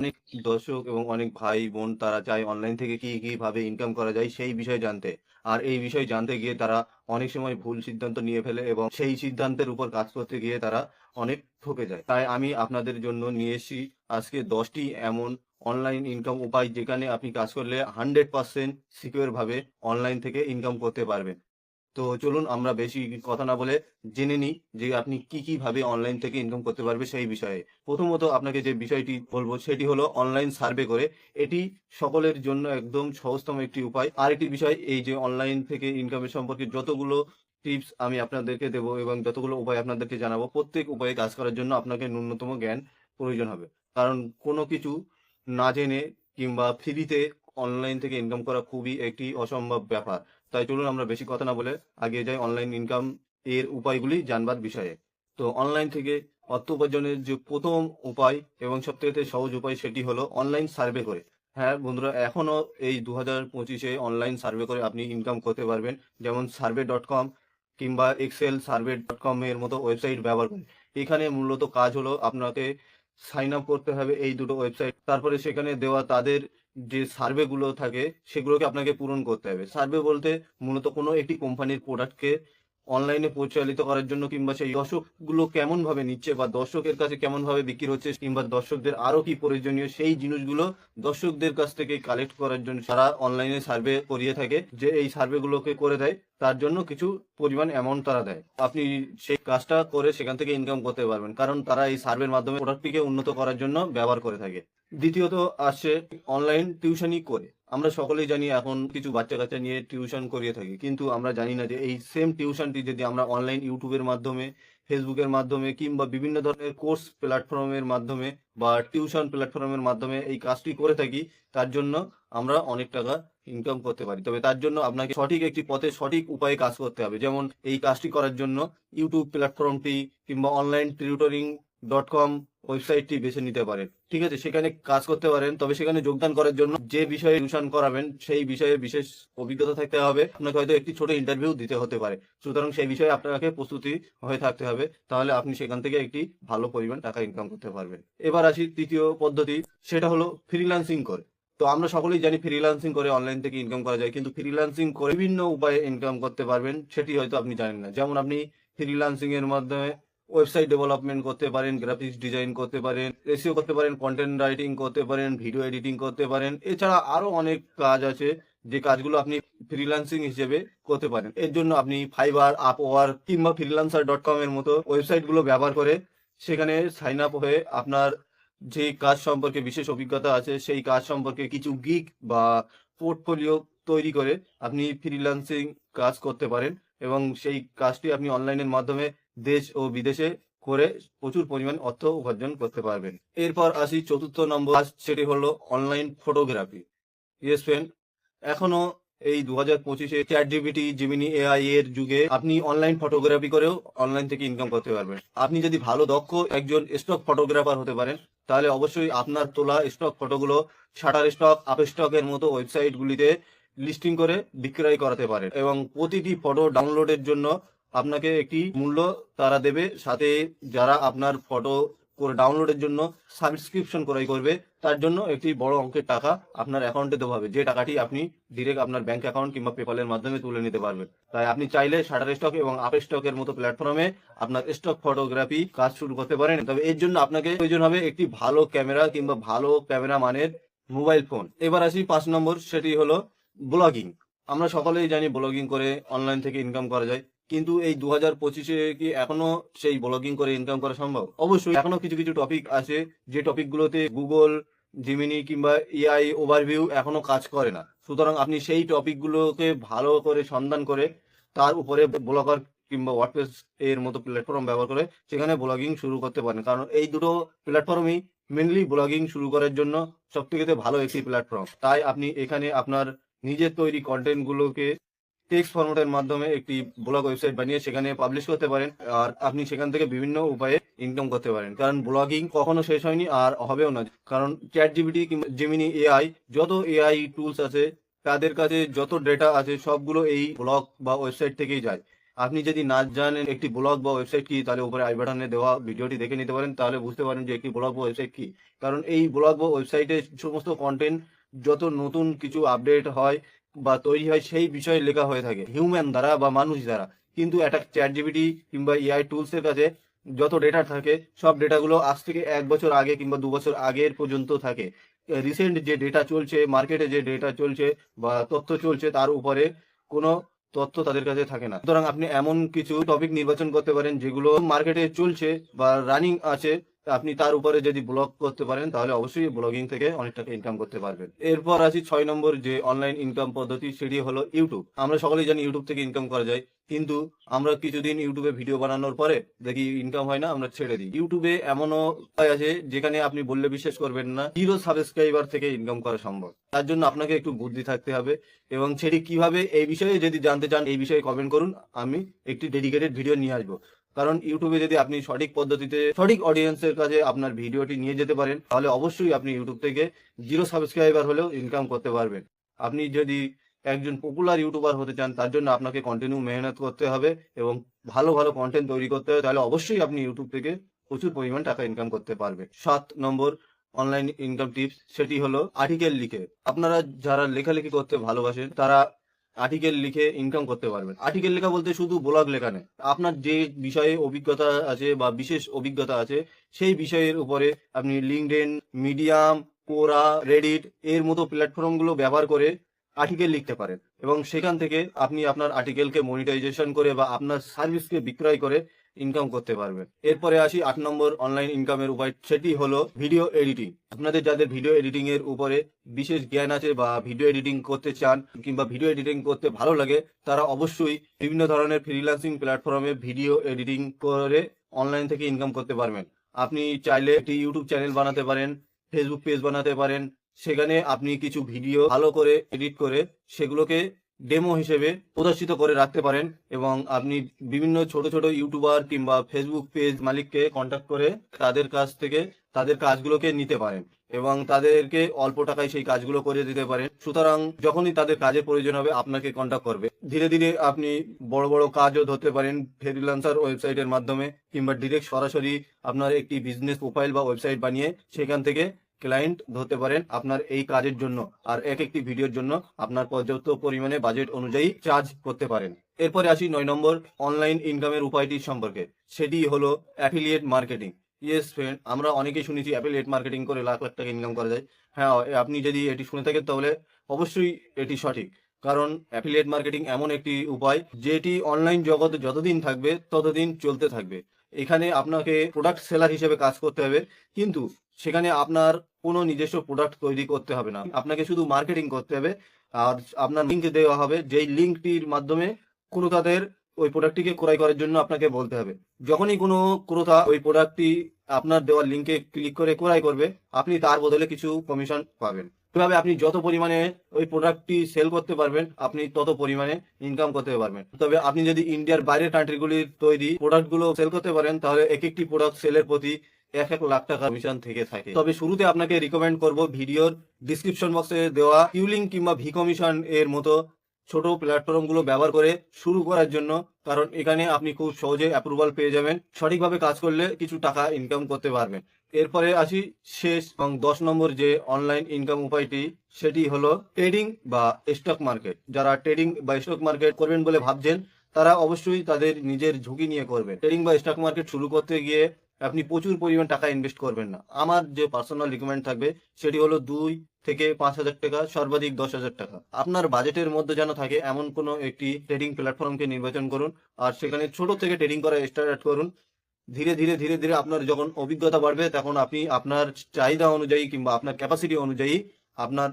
অনেক দর্শক এবং অনেক ভাই বোন তারা চায় অনলাইন থেকে কি কি ভাবে ইনকাম করা যায় সেই বিষয়ে জানতে। আর এই বিষয়ে জানতে গিয়ে তারা অনেক সময় ভুল সিদ্ধান্ত নিয়ে ফেলে এবং সেই সিদ্ধান্তের উপর কাজ করতে গিয়ে তারা অনেক ঠকে যায়। তাই আমি আপনাদের জন্য নিয়ে এসেছি আজকে দশটি এমন অনলাইন ইনকাম উপায় যেখানে আপনি কাজ করলে হান্ড্রেড পার্সেন্ট সিকিউর ভাবে অনলাইন থেকে ইনকাম করতে পারবেন। তো চলুন আমরা বেশি কথা না বলে জেনে নিই যে আপনি কি কি ভাবে অনলাইন থেকে ইনকাম করতে পারবে সেই বিষয়ে। প্রথমত আপনাকে যে বিষয়টি বলব সেটি হলো অনলাইন সার্ভে করে। এটি সকলের জন্য একদম সহজতম একটি উপায়। আরেকটি বিষয়, এই যে অনলাইন থেকে ইনকামের সম্পর্কে যতগুলো টিপস আমি আপনাদেরকে দেব এবং যতগুলো উপায় আপনাদেরকে জানাব, প্রত্যেক উপায়ে কাজ করার জন্য আপনাকে ন্যূনতম জ্ঞান প্রয়োজন হবে। কারণ কোনো কিছু না জেনে কিংবা ফ্রিতে অনলাইন থেকে ইনকাম করা খুবই একটি অসম্ভব ব্যাপার। তাই চলুন আমরা বেশি কথা না বলে আগে যাই অনলাইন ইনকাম এর উপায়গুলি জানবার বিষয়ে। তো অনলাইন থেকে অর্থ উপার্জনের যে প্রথম উপায় এবং সবথেকে সহজ উপায় সেটি হলো অনলাইন সার্ভে করে। হ্যাঁ বন্ধুরা এখনও এই দু হাজার পঁচিশে অনলাইন সার্ভে করে আপনি ইনকাম করতে পারবেন। যেমন সার্ভে ডট কম কিংবা এক্সেল সার্ভে ডট কম এর মতো ওয়েবসাইট ব্যবহার করে। এখানে মূলত কাজ হলো আপনাকে সাইন আপ করতে হবে এই দুটো ওয়েবসাইট তারপরে সেখানে দেওয়া তাদের যে সার্ভে গুলো থাকে, সেগুলোকে আপনাকে পূরণ করতে হবে। সার্ভে বলতে মূলত কোনো একটি কোম্পানির প্রোডাক্টকে অনলাইনে পরিচালিত করার জন্য কিংবা সেই দর্শকগুলো কেমন ভাবে নিচ্ছে বা দর্শকের কাছে কেমন ভাবে বিক্রি হচ্ছে কিংবা দর্শকদের আরও কি প্রয়োজনীয়, সেই জিনিসগুলো দর্শকদের কাছ থেকে কালেক্ট করার জন্য সারা অনলাইনে সার্ভে করিয়ে থাকে যে এই সার্ভে গুলোকে করে দেয়, তার জন্য কিছু পরিমাণ অ্যামাউন্ট তারা দেয়। আপনি সেই কাজটা করে সেখান থেকে ইনকাম করতে পারবেন, কারণ তারা এই সার্ভের মাধ্যমে প্রোডাক্টটিকে উন্নত করার জন্য ব্যবহার করে থাকে। দ্বিতীয়ত আসছে অনলাইন টিউশনই করে। আমরা সকলেই জানি এখন কিছু বাচ্চা কাচ্চা নিয়ে টিউশন করিয়ে থাকি। কিন্তু আমরা জানি না যে এই সেম টিউশনটি যদি আমরা অনলাইন ইউটিউবের মাধ্যমে ফেসবুকের মাধ্যমে কিংবা বিভিন্ন ধরনের কোর্স প্ল্যাটফর্মের মাধ্যমে বা টিউশন প্ল্যাটফর্মের মাধ্যমে এই কাজটি করে থাকি, তার জন্য আমরা অনেক টাকা ইনকাম করতে পারি। তবে তার জন্য আপনাকে সঠিক একটি পথে সঠিক উপায়ে কাজ করতে হবে। যেমন এই কাজটি করার জন্য ইউটিউব প্ল্যাটফর্মটি কিংবা অনলাইন টিউটরিং ডট কম ওয়েবসাইটটি বেছে নিতে পারেন। ঠিক আছে, সেখানে কাজ করতে পারেন, তবে সেখানে যোগদান করার জন্য যে বিষয়ে টিউশন করাবেন, সেই বিষয়ে বিশেষ অভিজ্ঞতা থাকতে হবে। আপনাকে হয়তো একটি ছোট ইন্টারভিউ দিতে হতে পারে। সুতরাং সেই বিষয়ে আপনাকে প্রস্তুতি হয়ে থাকতে হবে। তাহলে আপনি সেখান থেকে একটি ভালো পরিমাণ টাকা ইনকাম করতে পারবেন। এবার আসি তৃতীয় পদ্ধতি, সেটা হলো ফ্রিল্যান্সিং করে। তো আমরা সকলেই জানি ফ্রিল্যান্সিং করে অনলাইন থেকে ইনকাম করা যায়, কিন্তু ফ্রিল্যান্সিং করে বিভিন্ন উপায়ে ইনকাম করতে পারবেন, সেটি হয়তো আপনি জানেন না। যেমন আপনি ফ্রিল্যান্সিং এর মাধ্যমে ওয়েবসাইট ডেভেলপমেন্ট করতে পারেন গ্রাফিক্স ডিজাইন করতে পারেন এসিও করতে পারেন কন্টেন্ট রাইটিং করতে পারেন ভিডিও এডিটিং করতে পারেন, এছাড়া আরও অনেক কাজ আছে যে কাজগুলো আপনি ফ্রিল্যান্সিং হিসেবে করতে পারেন। এর জন্য আপনি ফাইবার আপওয়ার কিংবা ফ্রিল্যান্সার ডট কম এর মতো ওয়েবসাইটগুলো ব্যবহার করে সেখানে সাইন আপ হয়ে আপনার যে কাজ সম্পর্কে বিশেষ অভিজ্ঞতা আছে, সেই কাজ সম্পর্কে কিছু গিগ বা পোর্টফোলিও তৈরি করে আপনি ফ্রিল্যান্সিং কাজ করতে পারেন এবং সেই কাজটি আপনি অনলাইনের মাধ্যমে দেশ ও বিদেশে করে প্রচুর পরিমাণ অর্থ উপার্জন করতে পারবেন। এরপর আসি চতুর্থ নম্বর সেটি হলো অনলাইন ফটোগ্রাফি ইয়েস ফ্রেন্ড এখনও এই দু হাজার পঁচিশে চ্যাট জিবিটি জিমিনি এআই এর যুগে আপনি অনলাইন ফটোগ্রাফি করেও অনলাইন থেকে ইনকাম করতে পারবেন। আপনি যদি ভালো, দক্ষ একজন স্টক ফটোগ্রাফার হতে পারেন, তাহলে অবশ্যই আপনার তোলা স্টক ফটোগুলো শাটার স্টক আপ স্টকের মতো ওয়েবসাইট গুলিতে লিস্টিং করে বিক্রয় করাতে পারেন। এবং প্রতিটি ফটো ডাউনলোডের জন্য আপনাকে একটি মূল্য তারা দেবে, সাথে যারা আপনার ফটো করে ডাউনলোডের জন্য সাবস্ক্রিপশন ক্রয় করবে, তার জন্য একটি বড় অঙ্কের টাকা আপনার অ্যাকাউন্টে দেওয়া হবে। যে টাকাটি আপনি ডিরেক্ট আপনার ব্যাংক অ্যাকাউন্ট কিংবা পেপালের মাধ্যমে তুলে নিতে পারবেন। তাই আপনি চাইলে শাটার স্টক এবং আপ স্টকের মতো প্ল্যাটফর্মে আপনার স্টক ফটোগ্রাফি কাজ শুরু করতে পারেন। তবে এর জন্য আপনাকে প্রয়োজন হবে একটি ভালো ক্যামেরা কিংবা ভালো ক্যামেরা মানের মোবাইল ফোন এবার আসি পাঁচ নম্বর, সেটি হলো ব্লগিং আমরা সকলেই জানি ব্লগিং করে অনলাইন থেকে ইনকাম করা যায়। কিন্তু এই দু হাজার পঁচিশে কি এখনও সেই ব্লগিং করে ইনকাম করা সম্ভব? অবশ্যই। এখনও কিছু কিছু টপিক আছে, যে টপিকগুলোতে গুগল জিমিনি কিংবা এআই ওভারভিউ এখনও কাজ করে না। সুতরাং আপনি সেই টপিকগুলোকে ভালো করে সন্ধান করে তার উপরে ব্লগার কিংবা ওয়ার্ডপ্রেস এর মতো প্ল্যাটফর্ম ব্যবহার করে সেখানে ব্লগিং শুরু করতে পারেন। কারণ এই দুটো প্ল্যাটফর্মই মেনলি ব্লগিং শুরু করার জন্য সব থেকে ভালো একটি প্ল্যাটফর্ম তাই আপনি এখানে আপনার নিজের তৈরি কন্টেন্ট গুলোকে টেক্সট ফরম্যাটের মাধ্যমে একটি ব্লগ ওয়েবসাইট বানিয়ে সেখানে পাবলিশ করতে পারেন আর আপনি সেখান থেকে বিভিন্ন উপায়ে ইনকাম করতে পারেন। কারণ ব্লগিং কখনো শেষ হয়নি আর হবেও না। কারণ চ্যাট জিবিটি কিংবা জেমিনি এআই যত এআই টুলস আছে, তাদের কাছে যত ডেটা আছে, সবগুলো এই ব্লগ বা ওয়েবসাইট থেকেই যায়। আপনি যদি না জানেন একটি ব্লগ বা ওয়েবসাইট কি, তাহলে উপরে আই বাটনে দেওয়া ভিডিওটি দেখে নিতে পারেন, তাহলে বুঝতে পারেন যে একটি ব্লগ বা ওয়েবসাইট কি। কারণ এই ব্লগ বা ওয়েবসাইটে সমস্ত কন্টেন্ট যত নতুন কিছু আপডেট হয় বা তৈরি হয় সেই বিষয়ে লেখা হয়ে থাকে হিউম্যান দ্বারা বা মানুষ দ্বারা। কিন্তু একটা চ্যাট জিবিটি কিংবা এআই টুলস এর কাছে যত ডেটা থাকে, সব ডেটাগুলো আজ থেকে এক বছর আগে কিংবা দু বছর আগের পর্যন্ত থাকে। রিসেন্ট যে ডেটা চলছে মার্কেটে যে ডেটা চলছে বা তথ্য চলছে, তার উপরে কোনো তথ্য তাদের কাছে থাকে না। সুতরাং আপনি এমন কিছু টপিক নির্বাচন করতে পারেন যেগুলো মার্কেটে চলছে বা রানিং আছে আপনি তার উপরে যদি ব্লগ করতে পারেন, তাহলে অবশ্যই ব্লগিং থেকে অনেক টাকা ইনকাম করতে পারবেন। এরপর আছি ছয় নম্বর যে অনলাইন ইনকাম পদ্ধতি, সেটি হলো ইউটিউব আমরা সকলেই জানি ইউটিউব থেকে ইনকাম করা যায়, কিন্তু আমরা কিছুদিন ইউটিউবে ভিডিও বানানোর পরে দেখি ইনকাম হয় না, আমরা ছেড়ে দিই। ইউটিউবে এমনও উপায় আছে যেখানে আপনি বললে বিশ্বাস করবেন না জিরো সাবস্ক্রাইবার থেকে ইনকাম করা সম্ভব। তার জন্য আপনাকে একটু বুদ্ধি থাকতে হবে এবং সেটি কীভাবে, এই বিষয়ে যদি জানতে চান, এই বিষয়ে কমেন্ট করুন। আমি একটি ডেডিকেটেড ভিডিও নিয়ে আসব। কারণ ইউটিউবে যদি আপনি সঠিক পদ্ধতিতে সঠিক অডিয়েন্সের কাছে আপনার ভিডিওটি নিয়ে যেতে পারেন, তাহলে অবশ্যই আপনি ইউটিউব থেকে জিরো সাবস্ক্রাইবার হলেও ইনকাম করতে পারবেন। আপনি যদি একজন পপুলার ইউটিউবার হতে চান, তার জন্য আপনাকে কন্টিনিউ মেহনত করতে হবে এবং ভালো ভালো কন্টেন্ট তৈরি করতে হবে, তাহলে অবশ্যই আপনি ইউটিউব থেকে প্রচুর পরিমাণ টাকা ইনকাম করতে পারবে সাত নম্বর অনলাইন ইনকাম টিপস সেটি হলো আর্টিকেল লিখে। আপনারা যারা লেখালেখি করতে ভালোবাসেন, তারা আর্টিকেল লিখে ইনকাম করতে পারবেন। আর্টিকেল লেখা বলতে শুধু ব্লগ লেখা নেই। আপনার যে বিষয়ে অভিজ্ঞতা আছে বা বিশেষ অভিজ্ঞতা আছে, সেই বিষয়ের উপরে আপনি লিঙ্কডেন মিডিয়াম কোরা রেডিট এর মতো প্ল্যাটফর্মগুলো ব্যবহার করে আর্টিকেল লিখতে পারেন। এবং সেখান থেকে আপনি আপনার আর্টিকেলকে মনিটাইজেশন করে বা আপনার সার্ভিসকে বিক্রয় করে ইনকাম করতে পারবেন। এরপরে আসি আট নম্বর অনলাইন ইনকামের উপায়, সেটি হলো ভিডিও এডিটিং আপনাদের যাদের ভিডিও এডিটিং এর উপরে বিশেষ জ্ঞান আছে বা ভিডিও এডিটিং করতে চান কিংবা ভিডিও এডিটিং করতে ভালো লাগে, তারা অবশ্যই বিভিন্ন ধরনের ফ্রিল্যান্সিং প্ল্যাটফর্মে ভিডিও এডিটিং করে অনলাইন থেকে ইনকাম করতে পারবেন। আপনি চাইলে একটি ইউটিউব চ্যানেল বানাতে পারেন ফেসবুক পেজ বানাতে পারেন, সেখানে আপনি কিছু ভিডিও ভালো করে এডিট করে সেগুলোকে ডেমো হিসেবে প্রদর্শিত করে রাখতে পারেন এবং আপনি বিভিন্ন ছোট ছোট ইউটিউবার কিংবা ফেসবুক পেজ মালিককে কন্ট্যাক্ট করে তাদের কাছ থেকে তাদের কাজগুলোকে নিতে পারেন এবং তাদেরকে অল্প টাকায় সেই কাজগুলো করে দিতে পারেন। সুতরাং যখনই তাদের কাজের প্রয়োজন হবে, আপনাকে কন্ট্যাক্ট করবে। ধীরে ধীরে আপনি বড় বড় কাজও ধরতে পারেন ফ্রিল্যান্সার ওয়েবসাইটের মাধ্যমে কিংবা ডিরেক্ট সরাসরি আপনার একটি বিজনেস প্রোফাইল বা ওয়েবসাইট বানিয়ে সেখান থেকে ক্লায়েন্ট ধরতে পারেন আপনার এই কাজের জন্য আর এক একটি ভিডিওর জন্য আপনার পর্যাপ্ত পরিমাণে বাজেট অনুযায়ী চার্জ করতে পারেন। এরপরে আসি নয় নম্বর অনলাইন ইনকামের উপায়টি সম্পর্কে। সেটি হলো অ্যাফিলিয়েট মার্কেটিং ইয়েস ফ্রেন্ড আমরা অনেকেই শুনেছি অ্যাফিলিয়েট মার্কেটিং করে লাখ লাখ টাকা ইনকাম করা যায়। হ্যাঁ আপনি যদি এটি শুনে থাকেন তাহলে অবশ্যই এটি সঠিক। কারণ অ্যাফিলিয়েট মার্কেটিং এমন একটি উপায় যেটি অনলাইন জগতে যতদিন থাকবে ততদিন চলতে থাকবে। এখানে আপনাকে প্রোডাক্ট সেলার হিসেবে কাজ করতে হবে, কিন্তু সেখানে আপনার কোনো নিজস্ব প্রোডাক্ট তৈরি করতে হবে না। আপনাকে শুধু মার্কেটিং করতে হবে, আর আপনার লিঙ্ক দেওয়া হবে, যেই লিঙ্কটির মাধ্যমে ক্রেতাদের ওই প্রোডাক্টটিকে ক্রয় করার জন্য আপনাকে বলতে হবে। যখনই কোনো ক্রেতা ওই প্রোডাক্টটি আপনার দেওয়ার লিঙ্কে ক্লিক করে ক্রয় করবে, আপনি তার বদলে কিছু কমিশন পাবেন। এভাবে আপনি যত পরিমাণে ওই প্রোডাক্টটি সেল করতে পারবেন, আপনি তত পরিমাণে ইনকাম করতে পারবেন। তবে আপনি যদি ইন্ডিয়ার বাইরের কান্ট্রিগুলির তৈরি প্রোডাক্টগুলো সেল করতে পারেন, তাহলে এক একটি প্রোডাক্ট সেলের প্রতি এক এক লাখ টাকা কমিশন থেকে থাকে। তবে শুরুতে আপনাকে রিকমেন্ড করব ভিডিওর ডিসক্রিপশন বক্সে দেওয়া কিউলিং কিংবা ভি কমিশন এর মতো ছোট প্ল্যাটফর্মগুলো ব্যবহার করে শুরু করার জন্য, কারণ এখানে আপনি খুব সহজে অ্যাপ্রুভাল পেয়ে যাবেন। সঠিকভাবে কাজ করলে কিছু টাকা ইনকাম করতে পারবেন। এরপরে আসি শেষ এবং দশ নম্বর যে অনলাইন ইনকাম উপায়টি, সেটি হলো ট্রেডিং বা স্টক মার্কেট যারা ট্রেডিং বা স্টক মার্কেট করবেন বলে ভাবছেন, তারা অবশ্যই তাদের নিজের ঝুঁকি নিয়ে করবেন। ট্রেডিং বা স্টক মার্কেট শুরু করতে গিয়ে আপনি প্রচুর পরিমাণ টাকা ইনভেস্ট করবেন না। আমার যে পার্সোনাল রিকমেন্ড থাকবে, সেটি হলো দুই থেকে পাঁচ হাজার টাকা, সর্বাধিক দশ হাজার টাকা। আপনার বাজেটের মধ্যে যেন থাকে, এমন কোনো একটি ট্রেডিং প্ল্যাটফর্মকে নির্বাচন করুন, আর সেখানে ছোট থেকে ট্রেডিং করা স্টার্ট করুন। ধীরে ধীরে ধীরে ধীরে আপনার যখন অভিজ্ঞতা বাড়বে, তখন আপনি আপনার চাহিদা অনুযায়ী কিংবা আপনার ক্যাপাসিটি অনুযায়ী আপনার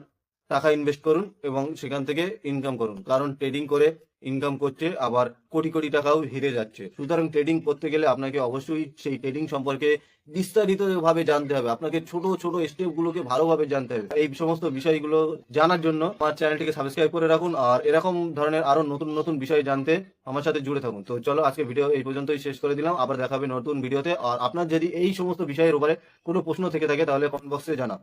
টাকা ইনভেস্ট করুন এবং সেখান থেকে ইনকাম করুন। কারণ ট্রেডিং করে ইনকাম করছে, আবার কোটি কোটি টাকাও হেরে যাচ্ছে। সুতরাং ট্রেডিং করতে গেলে আপনাকে অবশ্যই সেই ট্রেডিং সম্পর্কে বিস্তারিত ভাবে জানতে হবে। আপনাকে ছোট ছোট স্টেপ গুলোকে ভালোভাবে জানতে হবে। এই সমস্ত বিষয়গুলো জানার জন্য আমার চ্যানেলটিকে সাবস্ক্রাইব করে রাখুন আর এরকম ধরনের আরও নতুন নতুন বিষয় জানতে আমার সাথে জুড়ে থাকুন। তো চলো, আজকে ভিডিও এই পর্যন্তই শেষ করে দিলাম। আবার দেখাবে নতুন ভিডিওতে আর আপনার যদি এই সমস্ত বিষয়ের উপরে কোনো প্রশ্ন থেকে থাকে, তাহলে কমেন্ট বক্সে জানা